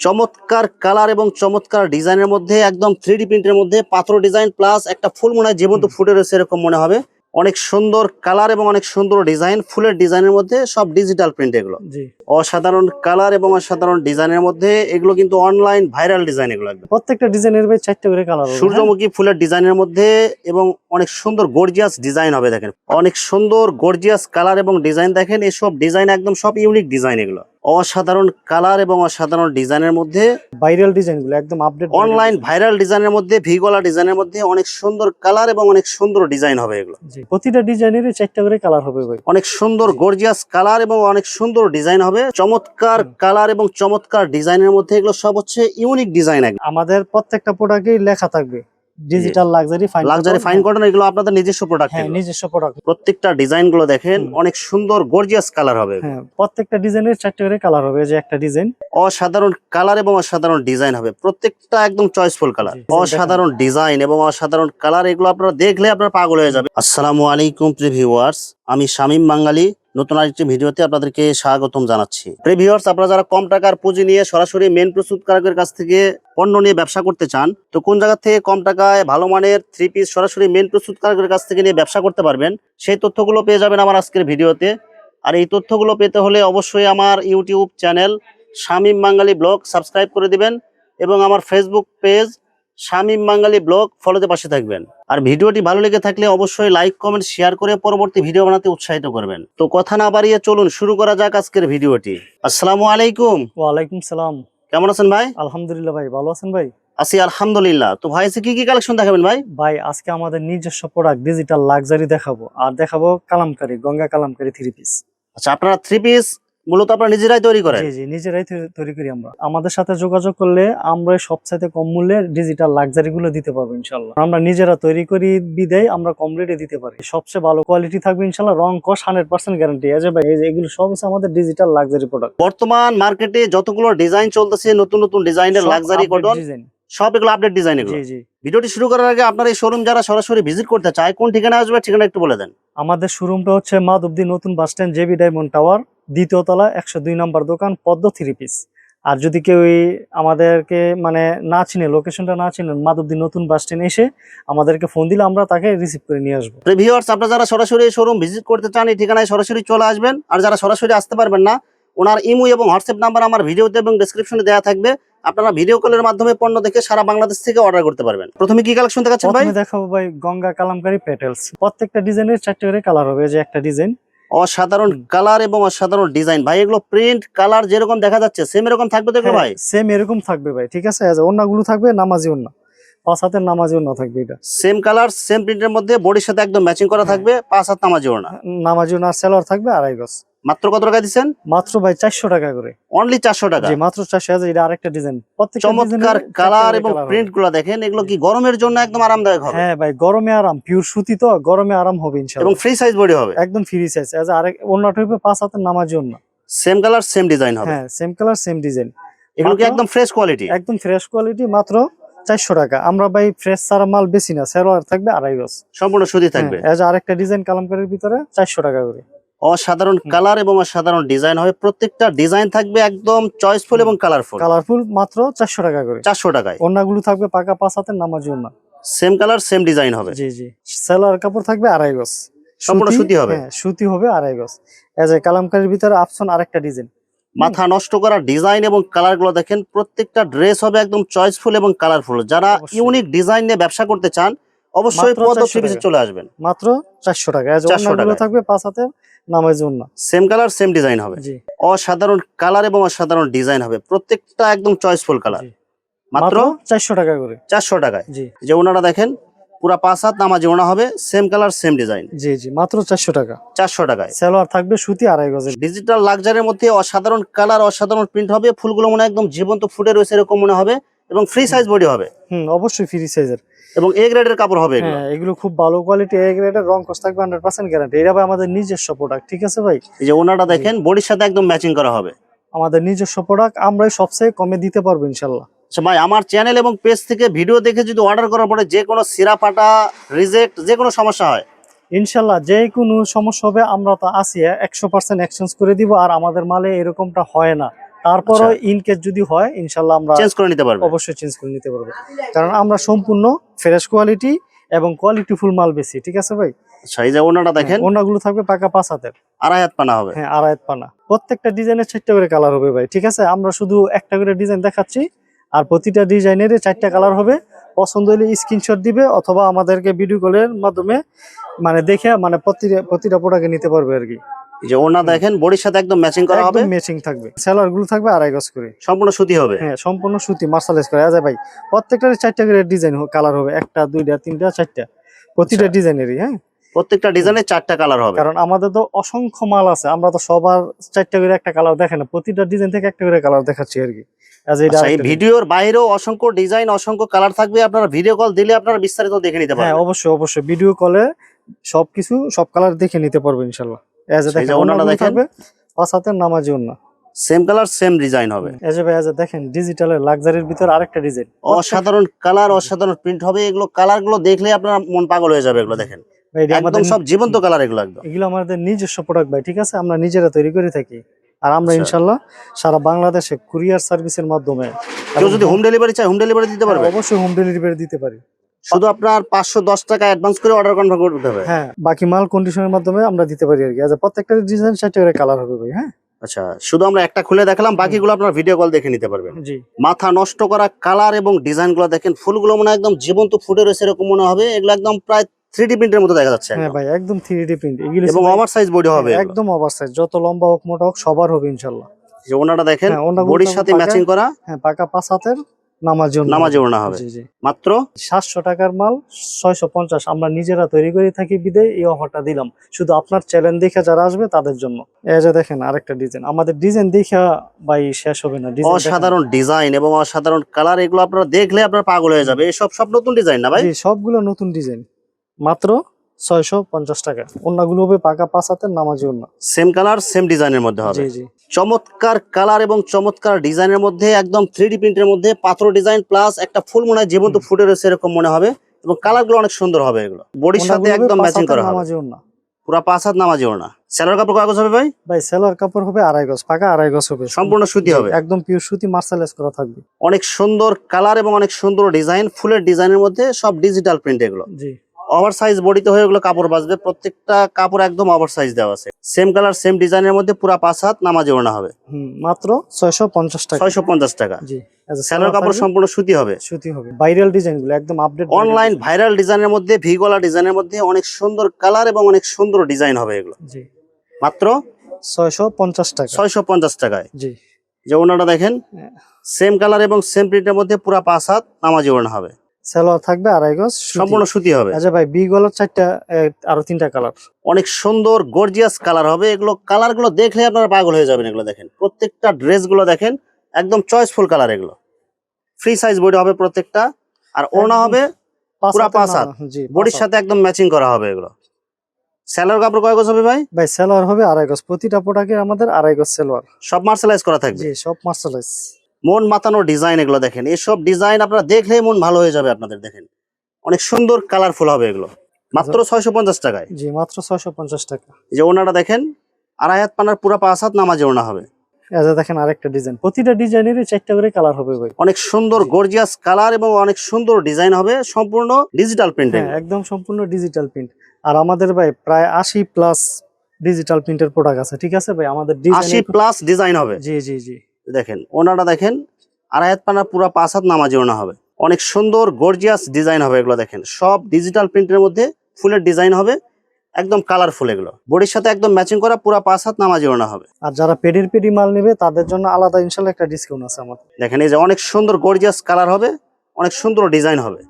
চমৎকার কালার এবং চমৎকার ডিজাইনের মধ্যে একদম থ্রি ডি প্রিন্টের মধ্যে পাথর ডিজাইন প্লাস একটা ফুল মনে হয় জীবন্ত ফুটে রয়েছে এরকম মনে হবে। অনেক সুন্দর কালার এবং অনেক সুন্দর ডিজাইন ফুলের ডিজাইনের মধ্যে সব ডিজিটাল প্রিন্ট এগুলো। অসাধারণ কালার এবং অসাধারণ ডিজাইনের মধ্যে এগুলো কিন্তু অনলাইন ভাইরাল ডিজাইন এগুলো প্রত্যেকটা ডিজাইনের ভাই চারটে করে কালার সূর্যমুখী ফুলের ডিজাইনের মধ্যে এবং অনেক সুন্দর গর্জিয়াস ডিজাইন হবে দেখেন। অনেক সুন্দর গর্জিয়াস কালার এবং ডিজাইন দেখেন এসব ডিজাইন একদম সব ইউনিক ডিজাইন এগুলো। অসাধারণ কালার এবং অসাধারণ ডিজাইনের মধ্যে ভাইরাল ডিজাইনগুলো একদম আপডেট অনলাইন ভাইরাল ডিজাইনের মধ্যে ভিগোলা ডিজাইনের মধ্যে অনেক সুন্দর কালার এবং অনেক সুন্দর ডিজাইন হবে এগুলো। প্রতিটা ডিজাইনের চারটা করে কালার হবে ভাই। অনেক সুন্দর গর্জিয়াস কালার এবং অনেক সুন্দর ডিজাইন হবে। চমৎকার কালার এবং চমৎকার ডিজাইনের মধ্যে এগুলো সব হচ্ছে ইউনিক ডিজাইন আমাদের প্রত্যেকটা প্রোডাক্টে লেখা থাকবে। Digital luxury fine luxury fine cotton এগুলো আপনাদের নিজস্ব প্রোডাক্ট হ্যাঁ নিজস্ব প্রোডাক্ট প্রত্যেকটা ডিজাইনগুলো দেখেন অনেক সুন্দর গর্জিয়াস কালার হবে। হ্যাঁ প্রত্যেকটা ডিজাইনের চারটে করে কালার হবে যে একটা ডিজাইন অসাধারণ কালার এবং অসাধারণ ডিজাইন হবে। প্রত্যেকটা একদম চয়েসফুল কালার অসাধারণ ডিজাইন এবং অসাধারণ কালার এগুলো আপনারা দেখলে আপনারা পাগল হয়ে যাবে আসসালামু আলাইকুম প্রিভিউয়ার্স আমি শামীম বাঙালি নতুন আরেকটি ভিডিওতে আপনাদেরকে স্বাগতম জানাচ্ছি। প্রিভিউয়ার্স আপনারা যারা কম টাকার পুঁজি নিয়ে সরাসরি মেন প্রস্তুতকারকের কাছ থেকে পণ্য নিয়ে ব্যবসা করতে চান, তো কোন জায়গা থেকে কম টাকায় ভালো মানের থ্রি পিস সরাসরি মেন প্রস্তুতকারকের কাছ থেকে নিয়ে ব্যবসা করতে পারবেন, সেই তথ্যগুলো পেয়ে যাবেন আমার আজকের ভিডিওতে। আর এই তথ্যগুলো পেতে হলে অবশ্যই আমার YouTube channel Shamim Bangali blog subscribe করে দিবেন এবং আমার Facebook page Shamim Bangali blog ফলোতে পাশে থাকবেন। আর ভিডিওটি ভালো লেগে থাকলে অবশ্যই লাইক কমেন্ট শেয়ার করে পরবর্তী ভিডিও বানাতে উৎসাহিত করবেন। তো কথা না বাড়িয়ে চলুন শুরু করা যাক আজকের ভিডিওটি। আসসালামু আলাইকুম। ওয়ালাইকুম সালাম। কেমন আছেন ভাই? আলহামদুলিল্লাহ ভাই ভালো আছেন ভাই? আছি আলহামদুলিল্লাহ। তো ভাই কি কি কালেকশন দেখাবেন ভাই? ভাই আজকে আমাদের নিজস্ব প্রোডাক্ট ডিজিটাল লাক্সারি দেখাবো। আর দেখাবো কালামকারি গঙ্গা কালামকারি থ্রি পিস আচ্ছা আপনারা থ্রি পিস মূলত আপনারা নিজেরাই তৈরি করেন? জি জি নিজেরাই তৈরি করি আমরা। আমাদের সাথে যোগাযোগ করলে আমরা সবচাইতে কম মূল্যে ডিজিটাল লাক্সারি গুলো দিতে পারব ইনশাল্লাহ আমরা নিজেরা তৈরি করি বিদায় আমরা কম রেটে দিতে পারি। সবচেয়ে ভালো কোয়ালিটি থাকবে ইনশাল্লাহ রং কস হান্ড্রেড পার্সেন্ট গ্যারান্টি আছে ভাই এই যে এগুলো সব হচ্ছে আমাদের ডিজিটাল লাক্সারি প্রোডাক্ট বর্তমান মার্কেটে যতগুলো ডিজাইন চলতেছে নতুন নতুন ডিজাইনের লাক্সারি কটন সব এগুলো আপডেট ডিজাইন এগুলো। ভিডিওটি শুরু করার আগে আপনার এই শোরুম যারা সরাসরি ভিজিট করতে চায় কোন ঠিকানা আসবে ঠিকানা একটু বলে দেন। আমাদের শোরুমটা হচ্ছে মাধবদী নতুন bus stand JB diamond tower দ্বিতীয় তলা একশো দুই নম্বর দোকান পদ্ম থ্রি পিস আর যদি কেউ আমাদেরকে মানে না চিনে লোকেশনটা না চিনেন মাধবদী নতুন বাস স্ট্যান্ড এসে আমাদেরকে ফোন দিলে আমরা তাকে রিসিভ করে নিয়ে আসব। ভিউয়ার্স আপনারা যারা সরাসরি শোরুম ভিজিট করতে চান এই ঠিকানায় সরাসরি চলে আসবেন। আর যারা সরাসরি আসতে পারবেন না ওনার ইমো এবং হোয়াটসঅ্যাপ নাম্বার আমার ভিডিওতে এবং ডেসক্রিপশনে দেওয়া থাকবে। আপনারা ভিডিও কলের মাধ্যমে পণ্য দেখে সারা বাংলাদেশ থেকে অর্ডার করতে পারবেন। প্রথমে কি কালেকশন দেখাচ্ছেন ভাই? দেখাবো ভাই গঙ্গা কালামকারী পেটেলস প্রত্যেকটা ডিজাইনের চারটে করে কালার হবে যে একটা ডিজাইন অসাধারণ কালার এবং অসাধারণ ডিজাইন ভাই এগুলো প্রিন্ট কালার যেরকম দেখা যাচ্ছে সেম এরকম থাকবে তো এগুলো ভাই? সেম এরকম থাকবে ভাই ঠিক আছে? অন্যগুলো থাকবে নামাজি অন্য। পাঁচ হাতের নামাজি অন্য থাকবে এটা। সেম কালার সেম প্রিন্টের মধ্যে বডির সাথে একদম ম্যাচিং করা থাকবে পাঁচ হাত নামাজি ওড়না নামাজি অন্য সেলার থাকবে আড়াই গজ। মাত্র কত টাকা দিচ্ছেন? মাত্র ভাই চারশো টাকা করে। অনলি চারশো টাকা? জি মাত্র চারশো হাজার এটা আরেকটা ডিজাইন চমৎকার কালার এবং প্রিন্টগুলো দেখেন এগুলো কি গরমের জন্য একদম আরামদায়ক হবে? হ্যাঁ ভাই গরমে আরাম পিওর সুতি তো গরমে আরাম হবে এবং ফ্রি সাইজ বডি হবে? একদম ফ্রি সাইজ এজ আরেক অন্যটা হবে পাঁচ হাতের নামাজি অন্য সেম কালার সেম ডিজাইন হবে? হ্যাঁ সেম কালার সেম ডিজাইন এগুলো কি একদম ফ্রেশ কোয়ালিটি একদম ফ্রেশ কোয়ালিটি মাত্র চারশো টাকা। আমরা ভাই ফ্রেশ সারা মাল বেশি না সেলোয়ার থাকবে আড়াই গজ। সম্পূর্ণ সুতি থাকবে? এজ আরেকটা ডিজাইন কালামকারির ভিতরে চারশো টাকা করে। অসাধারণ কালার এবং অসাধারণ ডিজাইন হবে। প্রত্যেকটা ডিজাইন থাকবে একদম চয়েসফুল এবং কালারফুল কালারফুল মাত্র চারশো টাকা করে। চারশো টাকায়। অন্যগুলো থাকবে পাকা পাঁচ হাতের নামাজি অন্য সেম কালার সেম ডিজাইন হবে। জি জি। সেলোয়ার কাপড় থাকবে আড়াই গজ। সম্পূর্ণ সুতি হবে। হ্যাঁ সুতি হবে আড়াই গজ। এজ এ কালামকারির ভিতরে অপশন আরেকটা ডিজাইন মাথা নষ্ট করা ডিজাইন এবং কালারগুলো দেখেন প্রত্যেকটা ড্রেস হবে একদম চয়েসফুল এবং কালারফুল যারা ইউনিক ডিজাইন নিয়ে ব্যবসা করতে চান অবশ্যই মাত্র পদ 400 পিসে চলে আসবেন। মাত্র চারশো টাকা। এজ 400 অন্যগুলো টাকায়। থাকবে পাঁচ হাতের নামাজি অন্য সেম কালার সেম ডিজাইন হবে। অসাধারণ কালার এবং অসাধারণ ডিজাইন হবে। প্রত্যেকটা একদম চয়েসফুল কালার মাত্র চারশো টাকা করে। চারশো টাকায়। জি। যে ওনারা দেখেন পুরা পাঁচ হাত নামাজি ওনা হবে সেম কালার সেম ডিজাইন জি জি মাত্র চারশো টাকা। চারশো টাকায়। সেলোয়ার থাকবে সুতি আড়াই গজের। ডিজিটাল লাক্সারির মধ্যে অসাধারণ কালার অসাধারণ প্রিন্ট হবে। ফুলগুলো মনে হয় একদম জীবন্ত ফুটে রয়েছে এরকম মনে হবে। এবং ফ্রি সাইজ বডি হবে। হুম অবশ্যই ফ্রি সাইজের এবং এ গ্রেডের কাপড় হবে এগুলো। হ্যাঁ এগুলো খুব ভালো কোয়ালিটি এ গ্রেডের রং কস থাকবে হান্ড্রেড পার্সেন্ট গ্যারান্টি এটা ভাই আমাদের নিজস্ব প্রোডাক্ট ঠিক আছে ভাই? এই যে ওনাটা দেখেন বডির সাথে একদম ম্যাচিং করা হবে। আমাদের নিজস্ব প্রোডাক্ট আমরাই সবচেয়ে কমে দিতে পারব ইনশাল্লাহ আচ্ছা ভাই আমার চ্যানেল এবং পেজ থেকে ভিডিও দেখে যদি অর্ডার করার পরে যে কোনো সিরা ফাটা রিজেক্ট যে কোনো সমস্যা হয়? ইনশাল্লাহ যে কোনো সমস্যা হবে আমরা তো আসি একশো পার্সেন্ট এক্সচেঞ্জ করে দিব আর আমাদের মালে এরকমটা হয় না। তারপরও আচ্ছা। ইন কেস যদি হয় ইনশাল্লাহ আমরা চেঞ্জ করে নিতে পারবে। অবশ্যই চেঞ্জ করে নিতে পারব। কারণ আমরা সম্পূর্ণ ফ্রেশ কোয়ালিটি এবং কোয়ালিটি ফুল মাল বেশি ঠিক আছে ভাই? আচ্ছা এই যে ওনাটা দেখেন। ওনাগুলো থাকবে পাকা পাঁচ হাতের। আড়াই হাত পানা হবে। হ্যাঁ আড়াই হাত পানা। প্রত্যেকটা ডিজাইনের চারটা করে কালার হবে ভাই ঠিক আছে? আমরা শুধু একটা করে ডিজাইন দেখাচ্ছি আর প্রতিটা ডিজাইনের চারটা কালার হবে। পছন্দ হলে স্ক্রিনশট দিবে অথবা আমাদেরকে ভিডিও কলের মাধ্যমে মানে দেখে মানে প্রতিটা প্রতিটা প্রোডাক্টে নিতে পারবে আর কি। যে ওনা দেখেন বডির সাথে একদম ম্যাচিং করা হবে। ম্যাচিং থাকবে। সেলারগুলো থাকবে আড়াই গজ করে। সম্পূর্ণ সুতি হবে। হ্যাঁ সম্পূর্ণ সুতি মার্শালাইজ করে। আচ্ছা ভাই প্রত্যেকটার চারটা করে ডিজাইন কালার হবে। একটা দুইটা তিনটা চারটা। প্রতিটা আচ্ছা। ডিজাইনেরই হ্যাঁ? প্রত্যেকটা ডিজাইনে চারটা কালার হবে। কারণ আমাদের তো অসংখ্য মাল আছে। আমরা তো সবার চারটা করে একটা কালার দেখে না। প্রতিটা ডিজাইন থেকে একটা করে কালার দেখাচ্ছি আর কি। আচ্ছা এই ভিডিওর বাইরেও অসংখ্য ডিজাইন অসংখ্য কালার থাকবে। আপনারা ভিডিও কল দিলে আপনারা বিস্তারিত দেখে নিতে হ্যাঁ পারবেন। অবশ্যই অবশ্যই। ভিডিও কলে সবকিছু সব কালার দেখে নিতে পারবে ইনশাল্লাহ এজ সেই যে দেখেন ওনাটা দেখেন। পাঁচ হাতের নামাজি ওনা সেম কালার সেম ডিজাইন হবে। এজ ভাই এজ দেখেন ডিজিটালের লাক্সারির ভিতর আরেকটা ডিজাইন অসাধারণ কালার অসাধারণ প্রিন্ট হবে। এগুলো কালারগুলো দেখলে আপনার মন পাগল হয়ে যাবে এগুলো দেখেন। একদম সব জীবন্ত কালার এগুলো একদম। এগুলো আমাদের নিজস্ব প্রোডাক্ট ভাই ঠিক আছে? আমরা নিজেরা তৈরি করে থাকি। আর আমরা আচ্ছা। ইনশাল্লাহ সারা বাংলাদেশে কুরিয়ার সার্ভিসের মাধ্যমে কেউ যদি হোম ডেলিভারি চায় হোম ডেলিভারি দিতে পারবে? হ্যাঁ, অবশ্যই হোম ডেলিভারি দিতে পারি। শুধু আপনার পাঁচশো দশ টাকা অ্যাডভান্স করে অর্ডার কনফার্ম করতে হবে। হ্যাঁ বাকি মাল কন্ডিশনের মাধ্যমে আমরা দিতে পারি আর কি। প্রত্যেকটা ডিজাইন করে কালার হবে ভাই হ্যাঁ? আচ্ছা শুধু আমরা একটা খুলে দেখালাম বাকিগুলো আপনার ভিডিও কল দেখে নিতে পারবেন। মাথা নষ্ট করা কালার এবং ডিজাইনগুলো দেখেন ফুলগুলো মনে হয় একদম জীবন্ত ফুটে রয়েছে এরকম মনে হবে। এগুলো একদম প্রায় থ্রি ডি প্রিন্টের মতো দেখা যাচ্ছে হ্যাঁ ভাই একদম প্রিন্ট এগুলো এবং ওভার সাইজ বডি হবে একদম ওভার সাইজ যত লম্বা হোক মোটা হোক সবার হবে ইনশাল্লাহ। যে ওনাটা দেখেন হ্যাঁ, বডির সাথে ম্যাচিং করা। হ্যাঁ পাকা পাঁচ হাতের। নামাজ জন্য নামাজে ওড়না হবে। মাত্র? সাতশো টাকার মাল ছয়শো পঞ্চাশ। আমরা নিজেরা তৈরি করে থাকি বিদে এই অফারটা দিলাম। শুধু আপনার চ্যালেঞ্জ দেখে যারা আসবে তাদের জন্য। এই যে দেখেন আরেকটা ডিজাইন আমাদের ডিজাইন দেখে ভাই শেষ হবে না। অসাধারণ ডিজাইন এবং অসাধারণ কালার এগুলো আপনারা দেখলে আপনার পাগল হয়ে যাবে। এসব সব নতুন ডিজাইন না ভাই? সবগুলো নতুন ডিজাইন মাত্র ছয়শো পঞ্চাশ টাকা। অন্যগুলো হবে পাকা পাঁচ হাতের নামাজি অন্য। সেম কালার সেম ডিজাইনের মধ্যে হবে। জি জি। চমৎকার কালার এবং চমৎকার ডিজাইনের মধ্যে একদম থ্রি প্রিন্টের মধ্যে পাথর ডিজাইন প্লাস একটা ফুল মনে হয় জীবন্ত ফুটে রয়েছে এরকম মনে হবে এবং কালারগুলো অনেক সুন্দর হবে এগুলো। বডির সাথে একদম ম্যাচিং করা হবে। পুরো পাঁচ হাত নামাজি ওড়না স্যালোর কাপড় কাগজ হবে ভাই? ভাই সেলার কাপড় হবে আড়াই গজ পাকা আড়াই গজ হবে। সম্পূর্ণ সুতি হবে। একদম পিওর সুতি মার্শালাইজ করা থাকবে। অনেক সুন্দর কালার এবং অনেক সুন্দর ডিজাইন ফুলের ডিজাইনের মধ্যে সব ডিজিটাল প্রিন্ট এগুলো। জি। ওভার সাইজ বডিতে হয়ে ওগুলো কাপড় বাঁচবে। প্রত্যেকটা কাপড় একদম ওভার সাইজ দেওয়া আছে। সেম কালার সেম ডিজাইনের মধ্যে পুরো পাঁচ হাত নামাজি ওড়না হবে। মাত্র ছয়শো পঞ্চাশ টাকা। ছয়শো পঞ্চাশ টাকা। জি স্যালোর কাপড় সম্পূর্ণ সুতি হবে। সুতি হবে। ভাইরাল ডিজাইনগুলো একদম আপডেট অনলাইন ভাইরাল ডিজাইনের মধ্যে ভিগোলা ডিজাইনের মধ্যে অনেক সুন্দর কালার এবং অনেক সুন্দর ডিজাইন হবে এগুলো। জি। মাত্র ছয়শো পঞ্চাশ টাকা। ছয়শো পঞ্চাশ টাকায়। জি। যে ওনাটা দেখেন হ্যাঁ। সেম কালার এবং সেম প্রিন্টের মধ্যে পুরো পাঁচ হাত নামাজি ওড়না হবে। সালোয়ার থাকবে আড়াই গজ সম্পূর্ণ সুতি হবে। আচ্ছা ভাই বি গলার চারটা আরও তিনটা কালার অনেক সুন্দর গর্জিয়াস কালার হবে। এগুলো কালারগুলো দেখলে আপনারা পাগল হয়ে যাবেন এগুলো দেখেন। প্রত্যেকটা ড্রেসগুলো দেখেন একদম চয়েসফুল কালার এগুলো। ফ্রি সাইজ বডি হবে প্রত্যেকটা। আর ওড়না হবে পুরা পাঁচ হাত। জি বডির সাথে একদম ম্যাচিং করা হবে এগুলো। স্যালোর কাপড় কয় গজ হবে ভাই? ভাই সালোয়ার হবে আড়াই গজ। প্রতিটা প্রোডাক্টের আমাদের আড়াই গজ সালোয়ার সব মার্শালাইজ করা থাকবে? জি সব মার্শালাইজ মন মাতানো ডিজাইন এগুলো দেখেন। এসব ডিজাইন আপনারা দেখলেই মন ভালো হয়ে যাবে আপনাদের দেখেন। অনেক সুন্দর কালারফুল হবে এগুলো। মাত্র ছয়শো পঞ্চাশ টাকায়। জি মাত্র ছয়শো পঞ্চাশ টাকা। এই যে ওনাটা দেখেন আড়াই হাত পানার পুরা পাঁচ হাত নামাজে ওনা হবে। দেখেন আরেকটা ডিজাইন প্রতিটা ডিজাইনেরই চারটা করে কালার হবে ভাই। অনেক সুন্দর গর্জিয়াস কালার এবং অনেক সুন্দর ডিজাইন হবে। সম্পূর্ণ ডিজিটাল প্রিন্টিং হ্যাঁ একদম সম্পূর্ণ ডিজিটাল প্রিন্ট আর আমাদের ভাই প্রায় আশি প্লাস ডিজিটাল প্রিন্টের প্রোডাক্ট আছে ঠিক আছে ভাই? আমাদের আশি প্লাস ডিজাইন হবে। জি জি জি। দেখেন ওনাটা দেখেন আড়াই হাত পানার পুরো পাঁচ হাত নামাজে ওনা হবে। অনেক সুন্দর গর্জিয়াস ডিজাইন হবে এগুলো দেখেন। সব ডিজিটাল প্রিন্টের মধ্যে ফুলের ডিজাইন হবে একদম কালারফুল এগুলো। বডির সাথে একদম ম্যাচিং করা পুরো পাঁচ হাত নামাজে ওনা হবে। আর যারা পেডির পেডি মাল নেবে তাদের জন্য আলাদা ইনশাল্লাহ একটা ডিসকাউন্ট আছে আমাদের দেখেন এই যে অনেক সুন্দর গর্জিয়াস কালার হবে অনেক সুন্দর ডিজাইন হবে।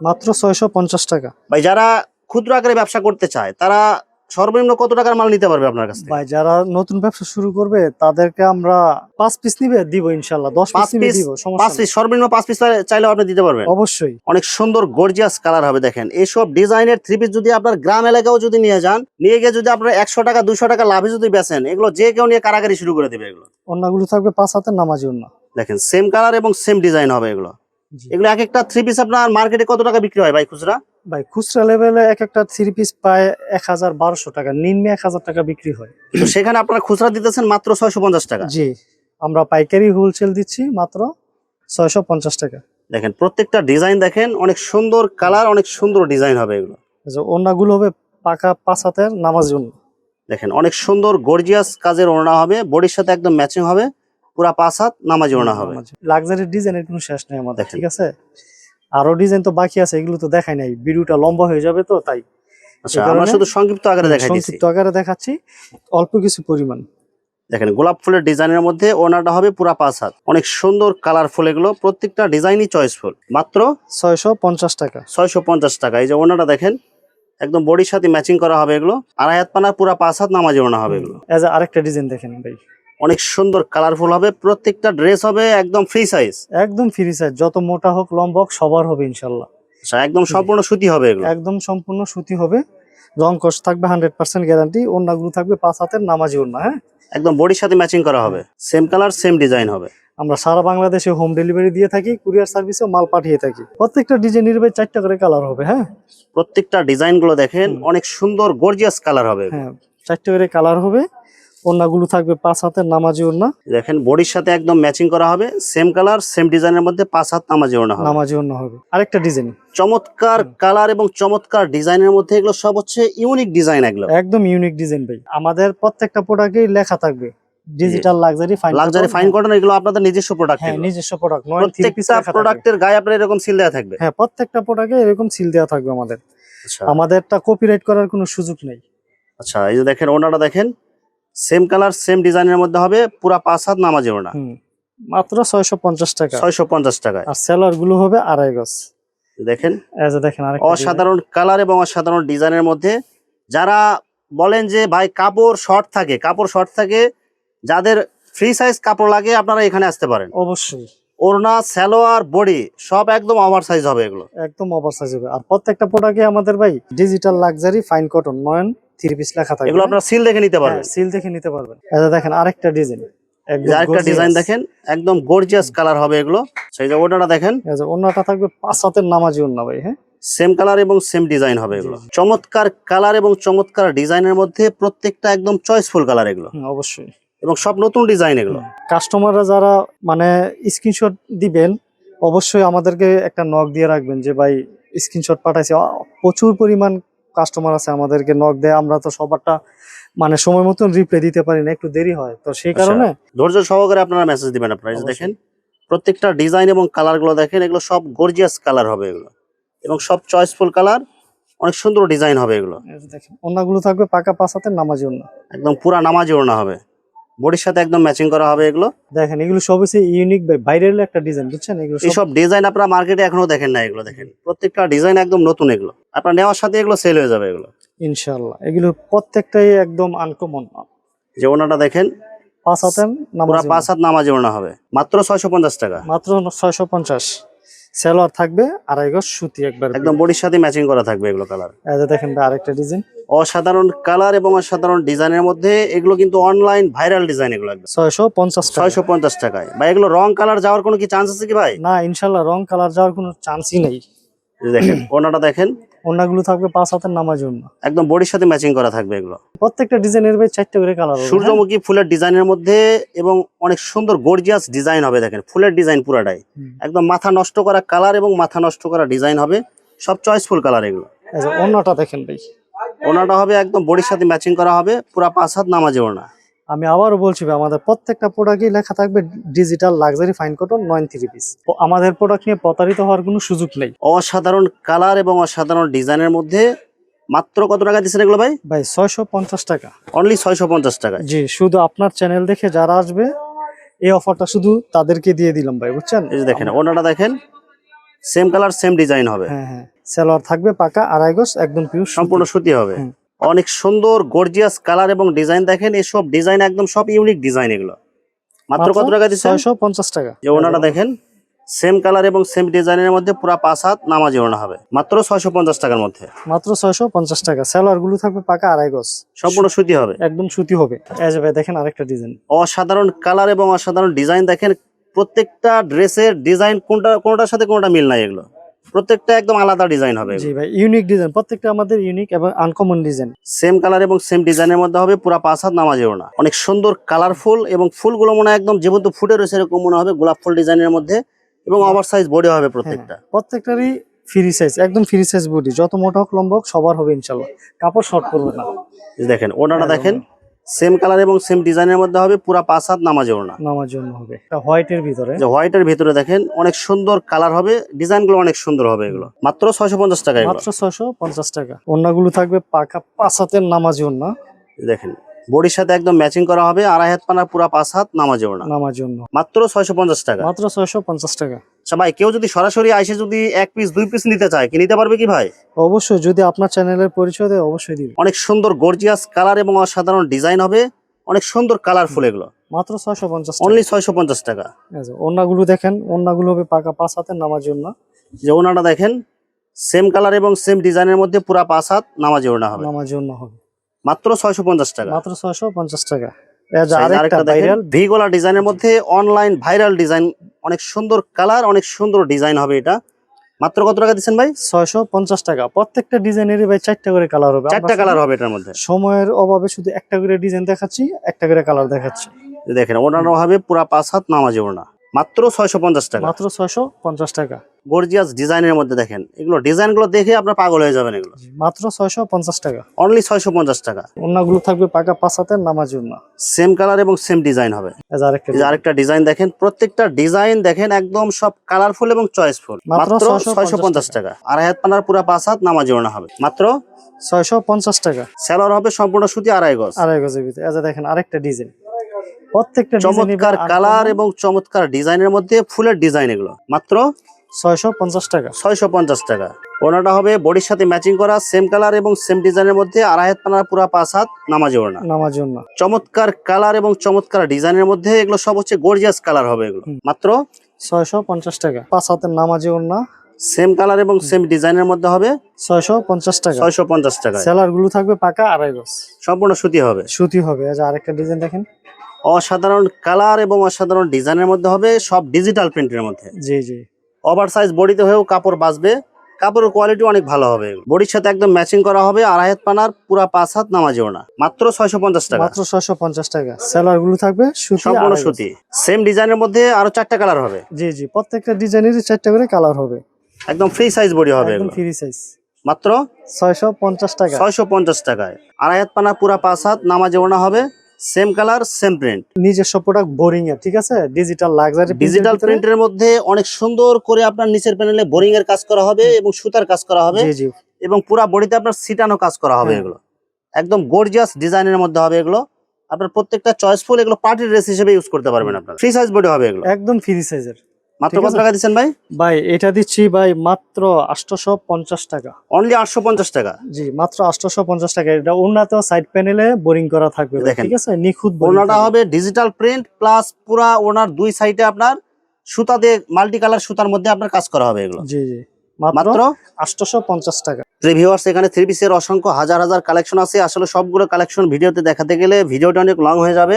মাত্র ছয়শো পঞ্চাশ টাকা। ভাই যারা ক্ষুদ্র আকারে ব্যবসা করতে চায় তারা সর্বনিম্ন কত টাকার মাল নিতে পারবে আপনার কাছে ভাই যারা নতুন ব্যবসা শুরু করবে তাদেরকে আমরা পাঁচ পিস নিবে দিব ইনশাল্লাহ দশ পিস নিবে দিব সমস্যা পাঁচ পিস সর্বনিম্ন পাঁচ পিস চাইলেও আপনি দিতে পারবেন। অবশ্যই। অনেক সুন্দর গর্জিয়াস কালার হবে দেখেন। এইসব ডিজাইনের থ্রি পিস যদি আপনার গ্রাম এলাকাও যদি নিয়ে যান নিয়ে গিয়ে যদি আপনার একশো টাকা দুশো টাকা লাভে যদি বেচেন এগুলো যে কেউ নিয়ে কারাগারি শুরু করে দেবে এগুলো। অন্যগুলো থাকবে পাঁচ হাতের নামাজি অন্য। দেখেন সেম কালার এবং সেম ডিজাইন হবে এগুলো। এগুলো এক একটা থ্রি পিস আপনার মার্কেটে কত টাকা বিক্রি হয় ভাই খুচরা? ভাই খুচরা লেভেলে এক একটা থ্রি পিস প্রায় এক হাজার বারোশো টাকা নিম্নে এক হাজার টাকা বিক্রি হয়। তো সেখানে আপনারা খুচরা দিতেছেন মাত্র ছয়শো পঞ্চাশ টাকা? জি আমরা পাইকারি হোলসেল দিচ্ছি মাত্র ছয়শো পঞ্চাশ টাকা। দেখেন প্রত্যেকটা ডিজাইন দেখেন অনেক সুন্দর কালার অনেক সুন্দর ডিজাইন হবে এগুলো। ওড়নাগুলো হবে পাকা পাঁচ হাতের নামাজ জন্য। দেখেন অনেক সুন্দর গর্জিয়াস কাজের ওড়না হবে বডির সাথে একদম ম্যাচিং হবে পুরা পাঁচ হাত নামাজি ওড়না হবে। লাক্সারি ডিজাইনের কোনো শেষ নেই আমাদের ঠিক আছে? আরও ডিজাইন তো বাকি আছে এগুলো তো দেখাই নাই। ভিডিওটা লম্বা হয়ে যাবে তো তাই। আচ্ছা আমরা শুধু সংক্ষিপ্ত আকারে দেখাই সংক্ষিপ্ত আকারে দেখাচ্ছি অল্প কিছু পরিমাণ। দেখেন গোলাপ ফুলের ডিজাইনের মধ্যে ওড়নাটা হবে পুরা পাঁচ হাত। অনেক সুন্দর কালারফুল এগুলো প্রত্যেকটা ডিজাইনই চয়েসফুল মাত্র ছয়শো পঞ্চাশ টাকা। ছয়শো পঞ্চাশ টাকা। এই যে ওড়নাটা দেখেন একদম বডির সাথে ম্যাচিং করা হবে এগুলো। আড়াই হাত পানা পুরা পাঁচ হাত নামাজি ওড়না হবে এগুলো। এজ আরেকটা ডিজাইন দেখেন ভাই। অনেক সুন্দর কালারফুল হবে প্রত্যেকটা ড্রেস হবে একদম ফ্রি সাইজ একদম ফ্রি সাইজ যত মোটা হোক লম্বা হোক সবার হবে ইনশাল্লাহ। আচ্ছা একদম সম্পূর্ণ সুতি হবে এগুলো? একদম সম্পূর্ণ সুতি হবে। রং কষ থাকবে হান্ড্রেড পার্সেন্ট গ্যারান্টি ওড়নাগুলো থাকবে পাঁচ হাতের নামাজি ওড়না হ্যাঁ? একদম বডির সাথে ম্যাচিং করা হবে। সেম কালার সেম ডিজাইন হবে। আমরা সারা বাংলাদেশে হোম ডেলিভারি দিয়ে থাকি কুরিয়ার সার্ভিসেও মাল পাঠিয়ে থাকি। প্রত্যেকটা ডিজাইনের ভাই চারটা করে কালার হবে হ্যাঁ? প্রত্যেকটা ডিজাইনগুলো দেখেন অনেক সুন্দর গর্জিয়াস কালার হবে হ্যাঁ চারটে করে কালার হবে। ওড়নাগুলো থাকবে পাঁচ হাতের নামাজি ওড়না। দেখেন বডির সাথে একদম ম্যাচিং করা হবে সেম কালার সেম ডিজাইনের মধ্যে পাঁচ হাত নামাজি ওড়না হবে। নামাজি ওড়না হবে। আরেকটা ডিজাইন চমৎকার কালার এবং চমৎকার ডিজাইনের মধ্যে এগুলো সব হচ্ছে ইউনিক ডিজাইন এগুলো। একদম ইউনিক ডিজাইন ভাই। আমাদের প্রত্যেকটা প্রোডাক্টেই লেখা থাকবে। Digital luxury fine luxury fine cotton এগুলো আপনাদের নিজস্ব প্রোডাক্ট হ্যাঁ নিজস্ব প্রোডাক্ট নয় থ্রি পিস প্রত্যেকটা প্রোডাক্টের গায়ে আপনার এরকম সিল দেওয়া থাকবে। হ্যাঁ প্রত্যেকটা প্রোডাক্টে এরকম সিল দেওয়া থাকবে আমাদের। আচ্ছা। আমাদেরটা কপিরাইট করার কোনো সুযোগ নেই। আচ্ছা এই যে দেখেন ওনাটা দেখেন সেম কালার সেম ডিজাইনের মধ্যে হবে পুরা পাঁচ হাত নামাজি ওনা হুম মাত্র ছয়শো পঞ্চাশ টাকা। ছয়শো পঞ্চাশ টাকায়। আর সেলারগুলো হবে আড়াই গজ। দেখেন দেখেন অসাধারণ কালার এবং অসাধারণ ডিজাইনের মধ্যে যারা বলেন যে ভাই কাপড় শর্ট থাকে কাপড় শর্ট থাকে যাদের ফ্রি সাইজ কাপড় লাগে আপনারা এখানে আসতে পারেন। অবশ্যই। ওড়না সালোয়ার বডি সব একদম ওভার সাইজ হবে এগুলো। একদম ওভার সাইজ হবে। আর প্রত্যেকটা প্রোডাক্টে আমাদের ভাই digital luxury fine cotton Nayan three piece লেখা থাকবে এগুলো আপনারা সিল দেখে নিতে পারবেন। সিল দেখে নিতে পারবেন। যে দেখেন আরেকটা ডিজাইন আরেকটা ডিজাইন দেখেন একদম গর্জিয়াস কালার হবে এগুলো। সেই যে ওড়নাটা দেখেন। অন্যটা থাকবে পাঁচ হাতের নামাজি অন্য ভাই হ্যাঁ? সেম কালার এবং সেম ডিজাইন হবে এগুলো। চমৎকার কালার এবং চমৎকার ডিজাইনের মধ্যে প্রত্যেকটা একদম চয়েসফুল কালার এগুলো। অবশ্যই। এবং সব নতুন ডিজাইন এগুলো। কাস্টমাররা যারা মানে স্ক্রিনশট দিবেন অবশ্যই আমাদেরকে একটা নক দিয়ে রাখবেন যে ভাই স্ক্রিনশট পাঠাইছে। প্রচুর পরিমাণ কাস্টমার আছে আমাদেরকে নক দেয় আমরা তো সবারটা মানে সময় মতন রিপ্লাই দিতে পারি না একটু দেরি হয়। তো সেই আচ্ছা। কারণে ধৈর্য সহকারে আপনারা মেসেজ দিবেন আপনারা দেখেন প্রত্যেকটা ডিজাইন এবং কালারগুলো দেখেন এগুলো সব গর্জিয়াস কালার হবে এগুলো। এবং সব চয়েসফুল কালার অনেক সুন্দর ডিজাইন হবে এগুলো। দেখেন অন্যগুলো থাকবে পাকা হাতের নামাজি অন্য। একদম পুরা নামাজি ওড়না হবে। বডির সাথে একদম ম্যাচিং করা হবে এগুলো। দেখেন এগুলো সব হচ্ছে ইউনিক বাইরের একটা ডিজাইন বুঝছেন? এগুলো সব ডিজাইন আপনারা মার্কেটে এখনও দেখেন না এগুলো দেখেন। প্রত্যেকটা ডিজাইন একদম নতুন এগুলো। আপনার নেওয়ার সাথে এগুলো সেল হয়ে যাবে এগুলো। ইনশাল্লাহ এগুলো প্রত্যেকটাই একদম আনকমন যে ওনাটা দেখেন পাঁচ হাতের পুরা পাঁচ হাত নামাজি ওড়না হবে। মাত্র ছয়শো পঞ্চাশ টাকা। মাত্র ছয়শো পঞ্চাশ। সেলোয়ার থাকবে আড়াই গজ সুতি একবার একদম বডির সাথে ম্যাচিং করা থাকবে এগুলো কালার এই দেখেন আরেকটা ডিজাইন অসাধারণ কালার এবং অসাধারণ ডিজাইনের মধ্যে এগুলো কিন্তু অনলাইন ভাইরাল ডিজাইন এগুলো একদম। ছয়শো পঞ্চাশ টাকা। ছয়শো পঞ্চাশ টাকায়। ভাই এগুলো রং কালার যাওয়ার কোনো কি চান্স আছে কি ভাই? না ইনশাল্লাহ রং কালার যাওয়ার কোনো চান্সই নেই। দেখেন ওনাটা দেখেন অন্যগুলো থাকবে পাঁচ হাতের নামাজ অন্য একদম বডির সাথে ম্যাচিং করা থাকবে এগুলো। প্রত্যেকটা ডিজাইনের ভাই চারটে করে কালার? সূর্যমুখী ফুলের ডিজাইনের মধ্যে এবং অনেক সুন্দর গর্জিয়াস ডিজাইন হবে দেখেন ফুলের ডিজাইন পুরাটাই। একদম মাথা নষ্ট করা কালার এবং মাথা নষ্ট করা ডিজাইন হবে। সব চয়েসফুল কালার এগুলো। অন্যটা দেখেন ভাই। ওনাটা হবে একদম বডির সাথে ম্যাচিং করা হবে পুরা পাঁচ হাত নামাজে ওনা আমি আবারও বলছি আমাদের প্রত্যেকটা প্রোডাক্টই লেখা থাকবে digital luxury fine cotton Nayan three piece তো আমাদের প্রোডাক্ট নিয়ে প্রতারিত হওয়ার কোনো সুযোগ নেই। অসাধারণ কালার এবং অসাধারণ ডিজাইনের মধ্যে মাত্র কত টাকা দিচ্ছেন এগুলো ভাই? ভাই ছয়শো পঞ্চাশ টাকা। অনলি ছয়শো পঞ্চাশ টাকা জি শুধু আপনার চ্যানেল দেখে যারা আসবে এই অফারটা শুধু তাদেরকে দিয়ে দিলাম ভাই বুঝছেন? এই দেখেন ওনাটা দেখেন সেম কালার সেম ডিজাইন হবে। হ্যাঁ হ্যাঁ। সালোয়ার থাকবে পাকা আড়াই গজ একদম পিওর সম্পূর্ণ সুতি হবে। হুম। অনেক সুন্দর গর্জিয়াস কালার এবং ডিজাইন দেখেন এসব ডিজাইন একদম সব ইউনিক ডিজাইন এগুলো। মাত্র কত টাকা দিচ্ছেন? ছয়শো পঞ্চাশ টাকা। যে ওনাটা দেখেন সেম কালার এবং সেম ডিজাইনের মধ্যে পুরা পাঁচ হাত নামাজি ওনা হবে। মাত্র ছয়শো পঞ্চাশ টাকার মধ্যে। মাত্র ছয়শো পঞ্চাশ টাকা। সালোয়ারগুলো থাকবে পাকা আড়াই গজ। সম্পূর্ণ সুতি হবে। একদম সুতি হবে। এই যে ভাই দেখেন আরেকটা ডিজাইন অসাধারণ কালার এবং অসাধারণ ডিজাইন দেখেন প্রত্যেকটা ড্রেসের ডিজাইন কোনটা কোনটার সাথে কোনটা মিল নাই এগুলো। প্রত্যেকটা একদম আলাদা ডিজাইন হবে। জি ভাই ইউনিক ডিজাইন প্রত্যেকটা আমাদের ইউনিক এবং আনকমন ডিজাইন সেম কালার এবং সেম ডিজাইনের মধ্যে হবে পুরা পাঁচ হাত নামাজেও না। অনেক সুন্দর কালারফুল এবং ফুলগুলো মনে হয় একদম জীবন্ত ফুটে রয়েছে এরকম মনে হবে গোলাপ ফুল ডিজাইনের মধ্যে এবং ওভার সাইজ বডি হবে প্রত্যেকটা। প্রত্যেকটারই ফ্রি সাইজ একদম ফ্রি সাইজ বডি যত মোটা হোক লম্বা হোক সবার হবে ইনশাল্লাহ। কাপড় শর্ট করবে না। দেখেন ওনাটা দেখেন। সেম কালার এবং সেম ডিজাইনের মধ্যে হবে পুরা পাঁচ হাত নামাজ ওড়না। নামাজ জন্য হবে। এটা হোয়াইটের ভিতরে। যে হোয়াইটের ভিতরে দেখেন অনেক সুন্দর কালার হবে ডিজাইনগুলো অনেক সুন্দর হবে এগুলো। মাত্র ছয়শো পঞ্চাশ টাকা মাত্র ছয়শো পঞ্চাশ টাকা। গুলো থাকবে পাকা পাঁচ হাতের নামাজের ওড়না। দেখেন বডির সাথে একদম ম্যাচিং করা হবে আড়াই হাত পানা পুরা পাঁচ হাত নামাজেও না নামার জন্য মাত্র ছয়শো পঞ্চাশ টাকা। মাত্র ছয়শো পঞ্চাশ টাকা। আচ্ছা ভাই কেউ যদি সরাসরি আইসে যদি এক পিস দুই পিস নিতে চায় কি নিতে পারবে কি ভাই? অবশ্যই যদি আপনার চ্যানেলের পরিচয় দেয় অবশ্যই দিবে। অনেক সুন্দর গর্জিয়াস কালার এবং অসাধারণ ডিজাইন হবে। অনেক সুন্দর কালারফুল এগুলো। মাত্র ছয়শো পঞ্চাশ অনলি ছয়শো পঞ্চাশ টাকা। ওন্নাগুলো দেখেন ওন্নাগুলো হবে পাকা পাঁচ হাতের নামার জন্য যে ওনাটা দেখেন সেম কালার এবং সেম ডিজাইনের মধ্যে পুরা পাঁচ হাত নামাজে ওনা হবে। নামার জন্য হবে। মাত্র ছয়শো পঞ্চাশ টাকা। মাত্র ছয়শো পঞ্চাশ টাকা। ভি গলা ডিজাইনের মধ্যে অনলাইন ভাইরাল ডিজাইন অনেক সুন্দর কালার অনেক সুন্দর ডিজাইন হবে এটা। মাত্র কত টাকা দিচ্ছেন ভাই? ছয়শো পঞ্চাশ টাকা। প্রত্যেকটা ডিজাইনেরই ভাই চারটা করে কালার হবে। চারটা কালার হবে এটার মধ্যে। সময়ের অভাবে শুধু একটা করে ডিজাইন দেখাচ্ছি একটা করে কালার দেখাচ্ছি। দেখেন ওনারও হবে পুরা পাঁচ হাত নামাজে ওনা মাত্র ছয়শো পঞ্চাশ টাকা। মাত্র ছয়শো পঞ্চাশ টাকা। গর্জিয়াস ডিজাইনের মধ্যে দেখেন। এগুলো ডিজাইনগুলো দেখে আপনার পাগল হয়ে যাবেন এগুলো। মাত্র ছয়শো পঞ্চাশ টাকা। অনলি ছয়শো পঞ্চাশ টাকা। অন্যগুলো থাকবে পাকা পাঁচ হাতের নামাজ জন্য সেম কালার এবং সেম ডিজাইন হবে। আরেকটা ডিজাইন দেখেন প্রত্যেকটা ডিজাইন দেখেন একদম সব কালারফুল এবং চয়েসফুল মাত্র ছয়শো পঞ্চাশ টাকা। আড়াই হাত পানার পুরা পাঁচ হাত নামাজি ওনা হবে। মাত্র ছয়শো পঞ্চাশ টাকা। সেলর হবে সম্পূর্ণ সুতি আড়াই গজ। আড়াই গজের ভিতরে। দেখেন আরেকটা ডিজাইন প্রত্যেকটা চমৎকার কালার এবং চমৎকার ডিজাইনের মধ্যে ফুলের ডিজাইন এগুলো। মাত্র ছয়শো পঞ্চাশ টাকা। ছয়শো পঞ্চাশ টাকা। ওনাটা হবে বডির সাথে ম্যাচিং করা সেম কালার এবং সেম ডিজাইনের মধ্যে আড়াই হাত পানার পুরা পাঁচ হাত নামাজি ওনা নামার জন্য চমৎকার কালার এবং চমৎকার ডিজাইনের মধ্যে এগুলো সব হচ্ছে গর্জিয়াস কালার হবে এগুলো। মাত্র ছয়শো পঞ্চাশ টাকা। পাঁচ হাতের নামাজি ওন্না সেম কালার এবং সেম ডিজাইনের মধ্যে হবে ছয়শো পঞ্চাশ টাকা। ছয়শো পঞ্চাশ টাকা। সেলারগুলো থাকবে পাকা আড়াই গজ। সম্পূর্ণ সুতি হবে। সুতি হবে। আরেকটা ডিজাইন দেখেন। অসাধারণ কালার এবং অসাধারণ ডিজাইনের মধ্যে হবে সব ডিজিটাল প্রিন্টের মধ্যে। জি জি। ওভার সাইজ বডিতে হয়েও কাপড় বাঁচবে। কাপড়ের কোয়ালিটি অনেক ভালো হবে। বডির সাথে একদম ম্যাচিং করা হবে। আড়াই হাত পানার পুরা পাঁচ হাত নামাজিও না। মাত্র ছয়শো পঞ্চাশ টাকা। মাত্র ছয়শো পঞ্চাশ টাকা। সেলারগুলো থাকবে সম্পূর্ণ সুতি। সেম ডিজাইনের মধ্যে আরও চারটা কালার হবে। জি জি। প্রত্যেকটা ডিজাইনেরই চারটা করে কালার হবে। একদম ফ্রি সাইজ বডি হবে একদম ফ্রি সাইজ মাত্র ছয়শো পঞ্চাশ টাকা। ছয়শো পঞ্চাশ টাকায়। আড়াই হাত পানা পুরা পাঁচ হাত নামাজে ওনা হবে। সেম কালার সেম প্রিন্ট নিজস্ব প্রোডাক্ট বোরিং এর ঠিক আছে? ডিজিটাল লাক্সারি ডিজিটাল প্রিন্ট এর মধ্যে অনেক সুন্দর করে আপনার নিচের প্যানেলে বোরিং এর কাজ করা হবে এবং সুতার কাজ করা হবে জি জি। এবং পুরা বডিতে আপনার সিটানো কাজ করা হবে। এগুলো। একদম গর্জিয়াস ডিজাইনের মধ্যে হবে এগুলো। আপনার প্রত্যেকটা চয়েসফুল এগুলো পার্টি ড্রেস হিসেবে ইউজ করতে পারবেন আপনার। ফ্রি সাইজ বডি হবে এগুলো। একদম ফ্রি সাইজের মাত্র কত। টাকা দিচ্ছেন ভাই? ভাই এটা দিচ্ছি ভাই মাত্র আটশোশো পঞ্চাশ টাকা। অনলি আটশো পঞ্চাশ টাকা? জি মাত্র আটশোশো পঞ্চাশ টাকা। এটা উন্নত সাইড প্যানেলে বোরিং করা থাকবে। ঠিক আছে? নিখুঁত ওনাটা হবে ডিজিটাল প্রিন্ট প্লাস পুরা ওনার দুই সাইডে আপনার সুতা দিয়ে মাল্টি কালার সুতার মধ্যে আপনার কাজ করা হবে এগুলো। জি জি। মাত্র মাত্র? আটশোশো পঞ্চাশ টাকা ভিউয়ার্স এখানে থ্রি পিসের অসংখ্য হাজার হাজার কালেকশন আছে। আসলে সবগুলো কালেকশন ভিডিওতে দেখাতে গেলে ভিডিওটা অনেক লং হয়ে যাবে।